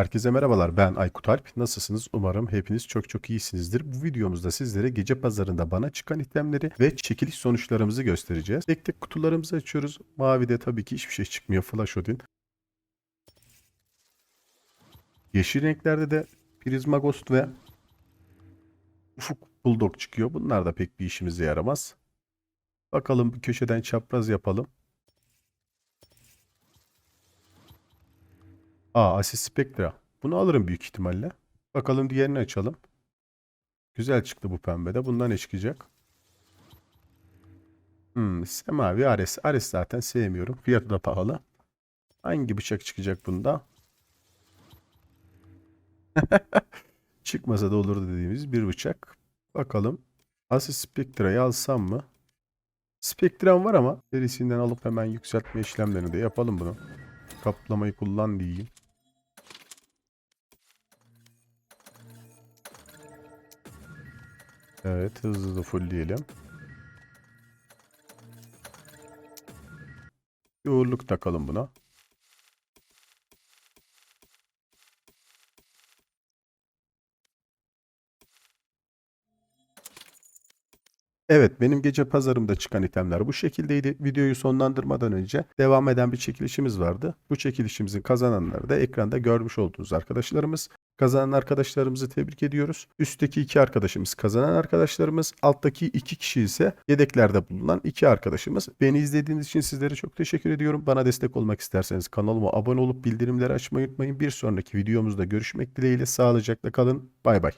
Herkese merhabalar ben Aykut Alp. Nasılsınız? Umarım hepiniz çok çok iyisinizdir. Bu videomuzda sizlere gece pazarında bana çıkan itemleri ve çekiliş sonuçlarımızı göstereceğiz. Tek tek kutularımızı açıyoruz. Mavide tabii ki hiçbir şey çıkmıyor. Flash Odin. Yeşil renklerde de Prisma Ghost ve Ufuk Bulldog çıkıyor. Bunlar da pek bir işimize yaramaz. Bakalım bir köşeden çapraz yapalım. Aa Asis Spectra. Bunu alırım büyük ihtimalle. Bakalım diğerini açalım. Güzel çıktı bu pembede. Bundan ne çıkacak? Hmm, Semavi Ares. Ares zaten sevmiyorum. Fiyatı da pahalı. Hangi bıçak çıkacak bunda? Çıkmasa da olur dediğimiz bir bıçak. Bakalım. Asis Spectra'yı alsam mı? Spectrum var ama serisinden alıp hemen yükseltme işlemlerini de yapalım bunu. Kaplamayı kullan diyeyim. Evet hızlı da fullleyelim. Bir uğurluk takalım buna. Evet benim gece pazarımda çıkan itemler bu şekildeydi. Videoyu sonlandırmadan önce devam eden bir çekilişimiz vardı. Bu çekilişimizin kazananları da ekranda görmüş olduğunuz arkadaşlarımız. Kazanan arkadaşlarımızı tebrik ediyoruz. Üstteki iki arkadaşımız kazanan arkadaşlarımız. Alttaki iki kişi ise yedeklerde bulunan iki arkadaşımız. Beni izlediğiniz için sizlere çok teşekkür ediyorum. Bana destek olmak isterseniz kanalıma abone olup bildirimleri açmayı unutmayın. Bir sonraki videomuzda görüşmek dileğiyle. Sağlıcakla kalın. Bay bay.